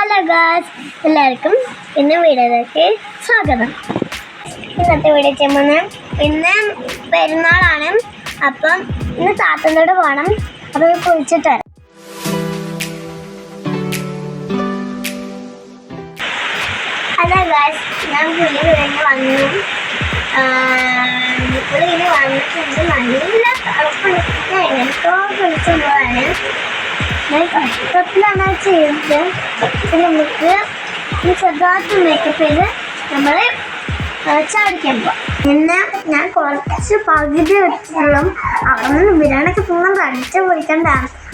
Hello Gauss എല്ലാവർക്കും ഇന്ന് വീഡിയോയിലേക്ക് സ്വാഗതം. ഇന്നത്തെ വീഡിയോ ചെയ്യുമ്പോൾ ഇന്ന് പെരുന്നാളാണ്. അപ്പം ഇന്ന് താത്തനോട് പോകണം അപ്പം കുളിച്ചിട്ട് വരാം. ഹലോ ഗാസ് ഞാൻ കുളി കഴിഞ്ഞ് വന്നു. കുളി കഴിഞ്ഞ് വന്നിട്ടുണ്ട്. നല്ല തണുപ്പുണ്ട്. ഞാൻ എങ്ങനത്തോ കുളിച്ചു ഞാൻ കഷ്ടത്തിലാണ് അത് ചെയ്യുന്നത്. ഇത് നമുക്ക് ഈ ചെറുതായിട്ട് മേക്കപ്പ് ചെയ്ത് നമ്മൾ ചാടിക്കാൻ പോവാം. പിന്നെ ഞാൻ കുറച്ച് പകുതി വെച്ചുള്ളൂ അവിടെ നിന്ന് ബിരിയാണിയൊക്കെ ഫുള്ളും കടിച്ച് പൊളിക്കണ്ട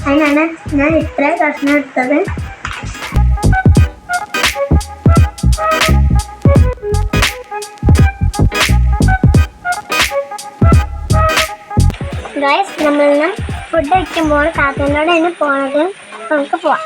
അതിനാണ് ഞാൻ ഇത്രയും കഷ്ണം എടുത്തത്. ഗൈസ് നമ്മളിന്ന് ഫുഡ് കഴിക്കുമ്പോൾ താത്തേനോട് തന്നെ പോണത് നമുക്ക് പോവാം.